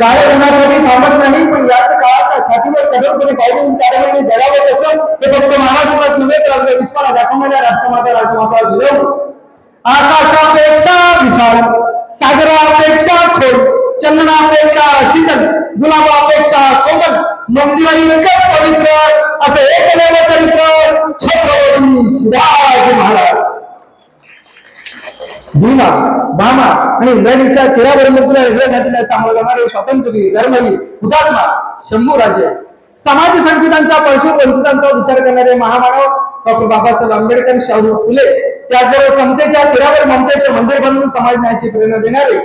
काळे होण्यासाठी थांबत नाही पण याच काळाच्या छातीवर कठोरपणे पाहिजे कार्यक्रमाने जगावत असं हे फक्त महाराष्ट्रालाच नव्हे तर आपल्या विश्वाला दाखवणाऱ्या राष्ट्रमाता राजमाता जिजाऊ. आकाशापेक्षा विशाल सागरापेक्षा खोल चंदनापेक्षा शीतल गुलाबापेक्षा कोमल मंदिर इतकं पवित्र भीमा भामा आणि इंद्राणीच्या तीरावर मुद्रा हृदय घातलेल्या सामोरे जाणारे स्वातंत्र्यवीर धर्मवीर हुतात्मा शंभूराजे समाज संचितांचा पळशूर वंचितांचा विचार करणारे महामानव डॉक्टर बाबासाहेब आंबेडकर शाहू फुले त्याचबरोबर समतेच्या तीरावर ममतेचे मंदिर बनवून समाज न्यायाची प्रेरणा देणारे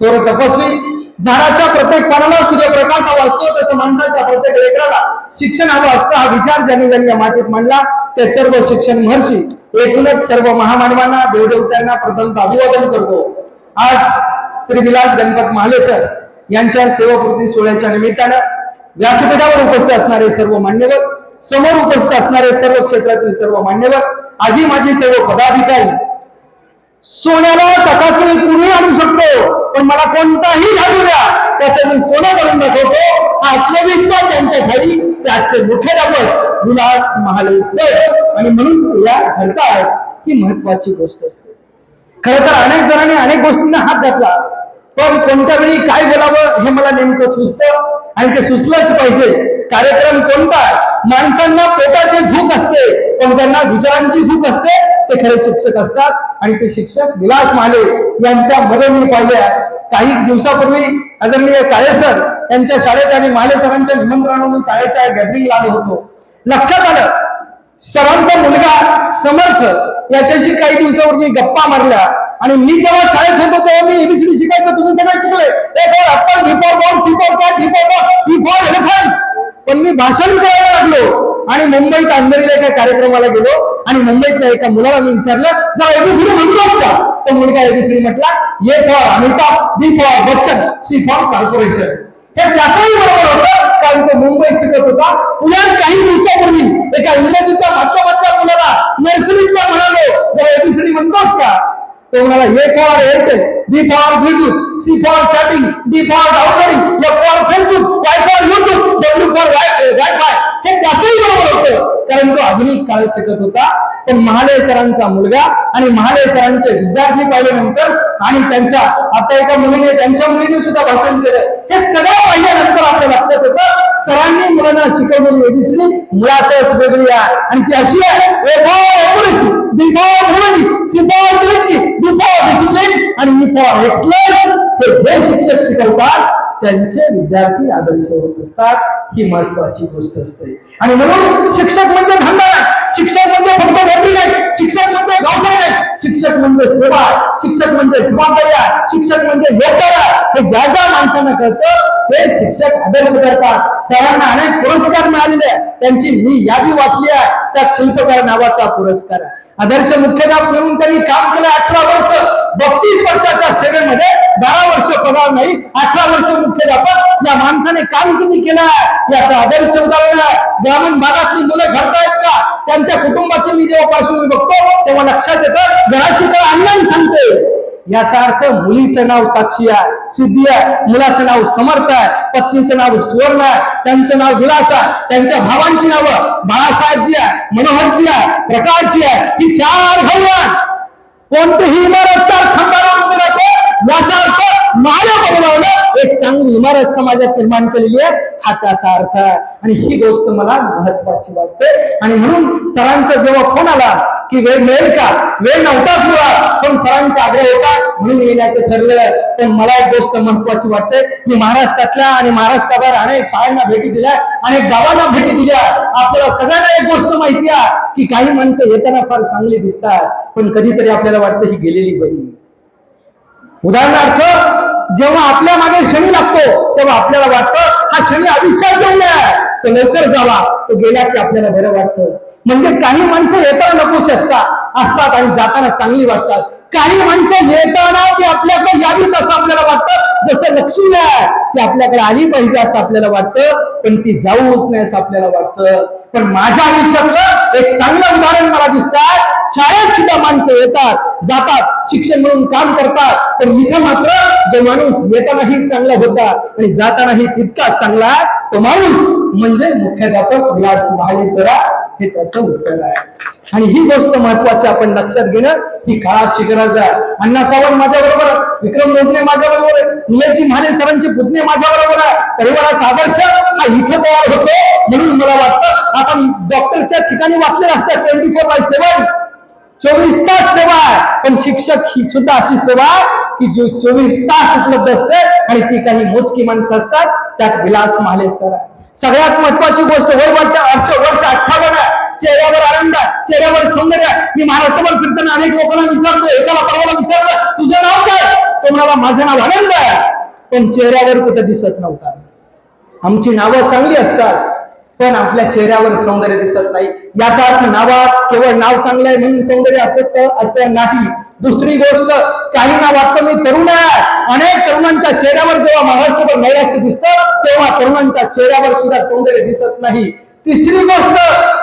थोर तपस्वी. झाडाच्या प्रत्येक पानाला सूर्यप्रकाश हवा असतो तसं माणसाच्या प्रत्येक लेकराला शिक्षण हवं असतं हा विचार ज्यांनी ज्यांनी या मातीत मांडला ते सर्व शिक्षण महर्षी एकूणच सर्व महामानवांना देवदेवत्यांना प्रथम अभिवादन करतो. आज श्री विलास गणपत महाले सर यांच्या सेवापूर्ती सोहळ्याच्या निमित्तानं व्यासपीठावर उपस्थित असणारे सर्व मान्यवर समोर उपस्थित असणारे सर्व क्षेत्रातील सर्व मान्यवर आजी माझी सर्व पदाधिकारी सोन्याला चकाकी कुणी आणू शकतो? पण मला कोणताही घालू द्या त्याचं मी सोनं करून दाखवतो. हा आत्मविश्वास त्यांच्या घरी त्याचे मुठे दाखवत. विलास महाले सर. आणि म्हणून या घडतात ही महत्वाची गोष्ट असते. खर तर अनेक जणांनी अनेक गोष्टींना हात घातला. पण कोणत्या वेळी काय बोलावं हे मला नेमकं सुचतं? आणि ते सुचलंच पाहिजे. कार्यक्रम कोणता? माणसांना पोटाची भूक असते. पण ज्यांना विचारांची भूक असते ते खरे शिक्षक असतात. आणि ते शिक्षक विलास माले यांच्या मदतीने मी पाहिल्या. काही दिवसापूर्वी आदरणीय काळे सर यांच्या शाळेत आणि माले सरांच्या निमंत्रणावरून शाळेच्या गॅदरिंगला आलो होतो. लक्षात आलं. सरांचा मुलगा समर्थ याच्याशी काही दिवसावर मी गप्पा मारल्या. आणि मी जेव्हा शाळेत होतो तेव्हा मी एबीसीडी शिकायचं. तुम्ही सगळे शिकले. For for C for for पण मी भाषण करायला लागलो. आणि मुंबईत अंधेरीला एका कार्यक्रमाला गेलो. आणि मुंबईतल्या एका मुलाला मी विचारलं जरा एबीसीडी म्हणतो का? तो मुलगा एबीसीडी म्हटला A for Amitabh B for Bachchan C for corporation हे त्याचंही बरोबर होतं. कारण तो मुंबईत शिकत होता. पुण्यात काही दिवसापूर्वी एका इंग्रजीच्या माध्यमातल्या मुलाला नर्सरीतला म्हणालो. जरा एबीसीडी म्हणतोस का? तो म्हणाला A for Airtel B for Bluetooth C for chatting D for downloading F for Facebook Y for YouTube W for WiFi हे त्याचंही बरोबर होतं कारण तो आधुनिक काळात शिकत होता. पण महाले सरांचा मुलगा आणि महाले सरांचे विद्यार्थी पाहिल्यानंतर आणि त्यांच्या आता एका मुलीने त्यांच्या मुलीने सुद्धा भाषण केलं. हे सगळं पाहिल्यानंतर आपल्या लक्षात येतं सरांनी मुलांना शिकवलेली एबीसीडी मुळातच वेगळी आहे. आणि ती अशी आहे ए डिसिप्लिन आणि ई एक्सलन्स हे जे शिक्षक शिकवतात त्यांचे विद्यार्थी आदर्श होत असतात ही महत्वाची गोष्ट असते. आणि म्हणून शिक्षक म्हणजे धंदा शिक्षक म्हणजे फक्त नोकरी नाही शिक्षक म्हणजे व्यवसाय नाही शिक्षक म्हणजे सेवा शिक्षक म्हणजे जबाबदारी आहे शिक्षक म्हणजे योगदान हे ज्या ज्या माणसांना कळतं ते शिक्षक आदर्श करतात. सरांना अनेक पुरस्कार मिळालेले आहेत. त्यांची मी यादी वाचली आहे. त्यात शिल्पकार नावाचा पुरस्कार आहे. आदर्श मुख्याध्यापक म्हणून त्यांनी काम केलं. अठरा वर्ष बत्तीस वर्षाच्या सेवेमध्ये बारा वर्ष पगार नाही. अठरा वर्ष मुख्याध्यापक. या माणसाने काम किती केलं आहे? याचं आदर्श उदाहरण आहे. ग्रामीण भागातली मुलं घडतायत का? त्यांच्या कुटुंबाची मी जेव्हा पार्श्वभूमी बघतो तेव्हा लक्षात येतं घराची तर अण्णांनी सांगते. याचा अर्थ मुलीचं नाव साक्षी आहे सिद्धी आहे मुलाचं नाव समर्थ आहे पत्नीचं नाव सुवर्ण आहे त्यांचं नाव विलास आहे त्यांच्या भावांची नावं बाळासाहेबजी आहे मनोहरजी आहे प्रकाशजी आहे ही चार भगवान कोणतीही इमारत चार खंडाला याचा अर्थ माझ्या बनवलं एक चांगली इमारत समाजात निर्माण केलेली आहे हा त्याचा अर्थ आहे. आणि ही गोष्ट मला महत्वाची वाटते. आणि म्हणून सरांचा जेव्हा फोन आला की वेळ मिळेल का? वेळ नव्हताच मुळात पण सरांचा आग्रह होता म्हणून येण्याचं ठरलं पण मला एक गोष्ट महत्वाची वाटते. मी महाराष्ट्रातल्या आणि महाराष्ट्राबाहेर अनेक शाळांना भेटी दिल्या अनेक गावांना भेटी दिल्या. आपल्याला सगळ्यांना एक गोष्ट माहिती आहे की काही माणसं येताना फार चांगली दिसतात पण कधीतरी आपल्याला वाटतं ही गेलेली बरी उदाहरणार्थ जेव्हा आपल्या मागे शनी लागतो तेव्हा आपल्याला वाटतं हा शनी आयुष्यात घेऊन आहे. तो लवकर जावा. तो गेला की आपल्याला बरं वाटतं. म्हणजे काही माणसं येताना नकोशी असतात असतात आणि जाताना चांगली वाटतात. काही माणसं येताना ती आपल्याकडे यावीत असं आपल्याला वाटतं जसं लक्ष्मी आहे ती आपल्याकडे आली पाहिजे असं आपल्याला वाटतं पण ती जाऊच नाही असं आपल्याला वाटतं. पण माझ्या आयुष्यातलं एक चांगलं उदाहरण मला दिसतात शाळेत सुद्धा माणसं येतात जातात शिक्षण म्हणून काम करतात पण इथं मात्र जो माणूस येतानाही चांगला होता आणि जातानाही तितकाच चांगला तो माणूस म्हणजे मुख्याध्यापक विलास महाले सरा हे त्याचं उत्तर आहे. आणि ही गोष्ट महत्वाची आपण लक्षात घेणं ही काळाची गरज आहे. अण्णा सावंत माझ्या बरोबर विक्रम रोजने माझ्या बरोबर आहे निलेशजी महाले सरांचे पुतणे माझ्या बरोबर आहे परिवाराचा आदर्श हा इथं तयार होतो म्हणून मला वाटतं आपण डॉक्टरच्या ठिकाणी वाचले असतात ट्वेंटी फोर बाय सेवन. चोवीस तास सेवा आहे. पण शिक्षक ही सुद्धा अशी सेवा आहे की जो चोवीस तास उपलब्ध असते आणि ती काही मोजकी माणसं असतात. त्यात विलास महाले सर आहे सगळ्यात महत्वाची गोष्ट वय वाटत? वर्ष वर्ष अठ्ठावन्न आहे चेहऱ्यावर आनंद आहे चेहऱ्यावर सौंदर्य. आहे मी महाराष्ट्रभर फिरताना अनेक लोकांना विचारतो एकाला परवाला विचारलं तुझं नाव काय? तो म्हणाला माझं नाव आनंद आहे. पण चेहऱ्यावर कुठं दिसत नव्हता. आमची नावं चांगली असतात. पण आपल्या चेहऱ्यावर सौंदर्य दिसत नाही. याचा अर्थ नावात केवळ नाव चांगलं आहे म्हणून सौंदर्य असत असं नाही. दुसरी गोष्ट काहींना वाटतं मी तरुण आहे. अनेक तरुणांच्या चेहऱ्यावर जेव्हा महाराष्ट्रभर नैराश्य दिसतं तेव्हा तरुणांच्या चेहऱ्यावर सुद्धा सौंदर्य दिसत नाही. तिसरी गोष्ट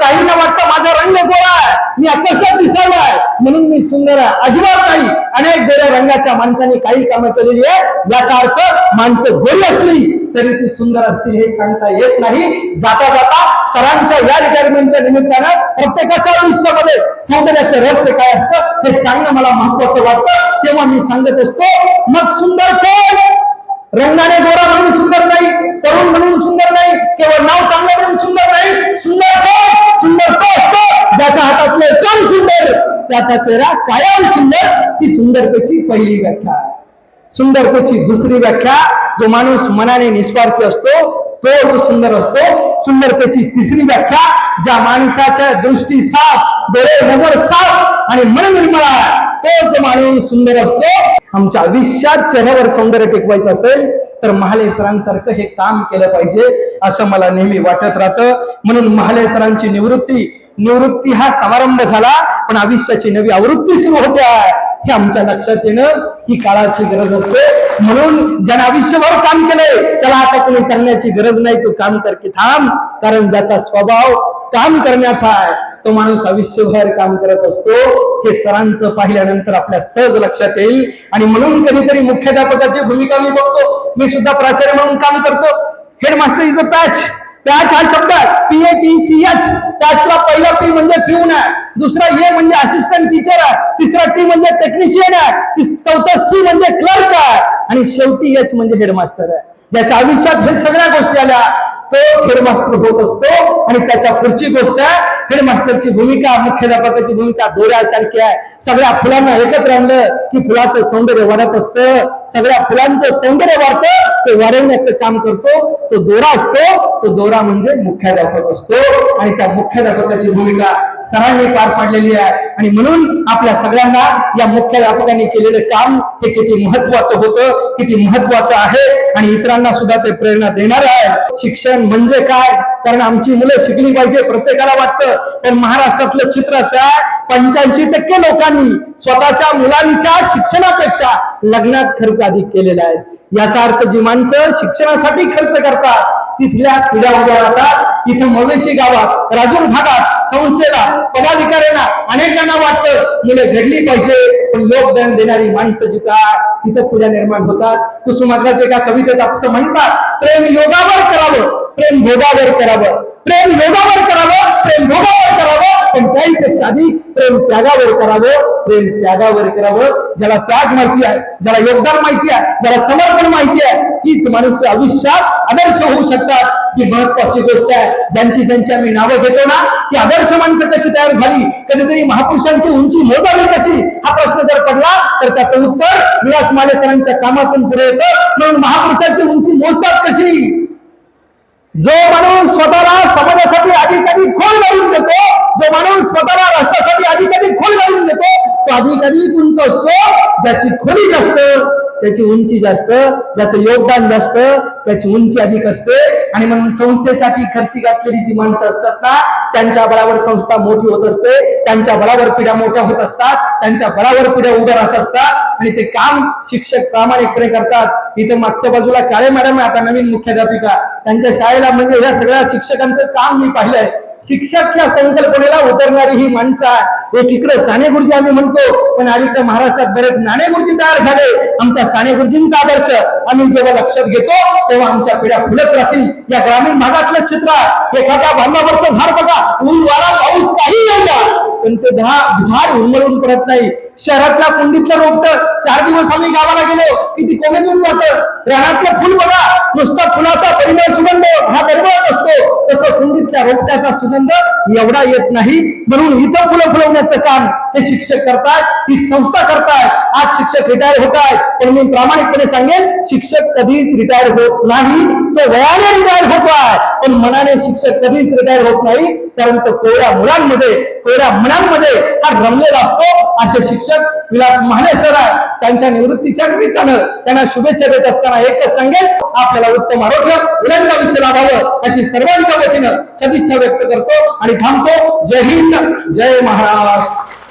काहींना वाटतं माझा रंग गोरा आहे मी आकर्षक दिसायला आहे म्हणून मी सुंदर आहे. अजिबात नाही. अनेक गोऱ्या रंगाच्या माणसाने काही कामं केलेली आहे. याचा अर्थ माणसं गोरी असली तरी ती सुंदर असतील हे सांगता येत नाही. जाता जाता सरांच्या या रिटायरमेंटच्या निमित्तानं प्रत्येकाच्या आयुष्यामध्ये सौंदर्याचं रहस्य काय असतं हे सांगणं मला महत्वाचं वाटतं. तेव्हा मी सांगत असतो मग सुंदर कोण? रंगाने गोरा म्हणून सुंदर नाही तरुण म्हणून सुंदर नाही केवळ नाव चांगलं त्याच्या ज्याच्या हातातले सुंदर त्याचा चेहरा कायम सुंदर ही सुंदरतेची पहिली व्याख्या. आहे सुंदरतेची दुसरी व्याख्या जो माणूस मनाने निस्वार्थी असतो तोच सुंदर असतो. सुंदरतेची तिसरी व्याख्या ज्या माणसाच्या दृष्टी साफ डोळे नजर साफ आणि मन निर्मळ तोच माणूस सुंदर असतो. आमच्या आयुष्यात चेहऱ्यावर सौंदर्य टिकवायचं असेल तर महाले सरांसारखं हे काम केलं पाहिजे असं मला नेहमी वाटत राहतं. म्हणून महाले सरांची निवृत्ती निवृत्ती हा समारंभ झाला पण आयुष्याची नवी आवृत्ती सुरू होते. हे आमच्या लक्षात येणं ही काळाची गरज असते. म्हणून ज्याने आयुष्यभर काम केलंय त्याला आता कोणी सांगण्याची गरज नाही तू काम कर की थांब. कारण ज्याचा स्वभाव काम करण्याचा आहे तो माणूस आयुष्यभर काम करत असतो. हे सरांचं पाहिल्यानंतर आपल्या सहज लक्षात येईल. आणि म्हणून कधीतरी मुख्याध्यापकाची भूमिका मी बघतो. मी सुद्धा प्राचार्य म्हणून काम करतो. Headmaster is a patch patch हा शब्द P A T C H पॅचला पहिला पी म्हणजे पिऊन आहे. दुसरा ए म्हणजे असिस्टंट टीचर आहे. तिसरा टी म्हणजे टेक्निशियन आहे. चौथा सी म्हणजे क्लर्क आहे. आणि शेवटी एच म्हणजे हेडमास्टर आहे. ज्याच्या आयुष्यात हे सगळ्या गोष्टी आल्या. तोच हेडमास्टर होत असतो आणि त्याच्या पुढची गोष्ट हेडमास्टरची भूमिका मुख्याध्यापकाची भूमिका दोऱ्यासारखी आहे. सगळ्या फुलांना एकत्र आणलं की फुलाचं सौंदर्य वाढत असतं. सगळ्या फुलांचं सौंदर्य वाढतं ते वाढवण्याचं काम करतो. तो दोरा असतो तो दोरा म्हणजे मुख्याध्यापक असतो. आणि त्या मुख्याध्यापकाची भूमिका सरांनी पार पाडलेली आहे. आणि म्हणून आपल्या सगळ्यांना या मुख्याध्यापकांनी केलेलं काम हे किती महत्वाचं होतं किती महत्वाचं आहे. आणि इतरांना सुद्धा ते प्रेरणा देणार आहे. शिक्षण म्हणजे काय? कारण आमची मुलं शिकली पाहिजे प्रत्येकाला वाटतं. पण महाराष्ट्रातलं चित्र असं आहे पंच्याऐंशी टक्के लोकांनी स्वतःच्या मुलांच्या शिक्षणापेक्षा लग्नात खर्च अधिक केलेला आहे. याचा अर्थ जी माणसं शिक्षणासाठी खर्च करतात तिथल्या पिढ्या उभ्या राहतात. इथं मवेशी गावात राजूर भागात संस्थेला पदाधिकाऱ्यांना अनेकांना वाटतं मुले घडली पाहिजे. योगदान देणारी माणसं जिथं तिथं पुढ्या निर्माण होतात. कुसुमाग्रज एका कवितेत असं म्हणतात प्रेम योगावर करावं प्रेम भोगावर करावं प्रेम योगावर करावं प्रेम भोगावर करावं पण त्याहीपेक्षा आधी प्रेम त्यागावर करावं प्रेम त्यागावर करावं. ज्याला त्याग माहिती आहे ज्याला योगदान माहिती आहे ज्याला समर्पण माहिती आहे तीच माणसं आयुष्यात आदर्श होऊ शकतात. ही महत्वाची गोष्ट आहे. ज्यांची ज्यांची आम्ही नावं घेतो ना ती आदर्श माणसं कशी तयार झाली? कधीतरी महापुरुषांची उंची मोजावी कशी? हा प्रश्न जर पडला तर त्याचं उत्तर विलास मालेसरांच्या कामातून पुढे येतं. म्हणून महापुरुषांची उंची मोजतात कशी? जो माणूस स्वतःला समाजासाठी अधिकारी खोल घालून देतो जो माणूस स्वतःला राष्ट्रासाठी अधिकारी खोल घालून देतो तो अधिकारी उंच असतो? ज्याची खोली जास्त. त्याची उंची जास्त ज्याचं योगदान जास्त त्याची उंची अधिक असते. आणि म्हणून संस्थेसाठी खर्ची घातलेली जी माणसं असतात ना त्यांच्या बळावर संस्था मोठी होत असते. त्यांच्या बळावर पिढ्या मोठ्या होत असतात. त्यांच्या बळावर पिढ्या उभ्या राहत असतात. आणि ते काम शिक्षक प्रामाणिकपणे करतात. इथं मागच्या बाजूला काळे मॅडम आहे आता नवीन मुख्याध्यापिका. त्यांच्या शाळेला म्हणजे या सगळ्या शिक्षकांचं काम मी पाहिलंय. शिक्षक या संकल्पनेला उतरणारी ही माणसं आहे. एकीकडे साने गुरुजी आम्ही म्हणतो पण अलीकडे महाराष्ट्रात बरेच नाणे गुरुजी तयार झाले. आमच्या साने गुरुजींचा आदर्श आम्ही जेव्हा लक्षात घेतो तेव्हा आमच्या पिढ्या फुलत राहतील. या ग्रामीण भागातलं क्षेत्र एखाद्या बांधावरचं झाड बघा. ऊन वारा पाऊस काही येऊ पण ते दहा झाड उमरून पडत नाही. शहरातल्या कुंडीतलं रोपट चार दिवस आम्ही गावाला गेलो किती कोमेजून जातं. रानातलं फुल बघा नुसता फुलाचा परिमळ सुगंध हा दरवळत असतो तसं कुंडीतल्या रोपट्याचा सुगंध एवढा येत नाही. म्हणून इथं फुलं फुलवण्याचं काम हे शिक्षक करतायत ही संस्था करतायत आज शिक्षक रिटायर होत आहेत. पण मी प्रामाणिकपणे सांगेन शिक्षक कधीच रिटायर होत नाही. तो वयाने रिटायर होतो आहे पण मनाने शिक्षक कधीच रिटायर होत नाही. कारण तो कोवळ्या मुलांमध्ये कोऱ्या मनांमध्ये हा रमलेला असतो. असे शिक्षक विलास महाले सर आहे त्यांच्या निवृत्तीच्या निमित्तानं त्यांना शुभेच्छा देत असताना एकच सांगेल. आपल्याला उत्तम आरोग्य उलंड विषय लाभावं अशी सर्वांच्या वतीनं सदिच्छा व्यक्त करतो आणि थांबतो. जय हिंद. जय महाराष्ट्र.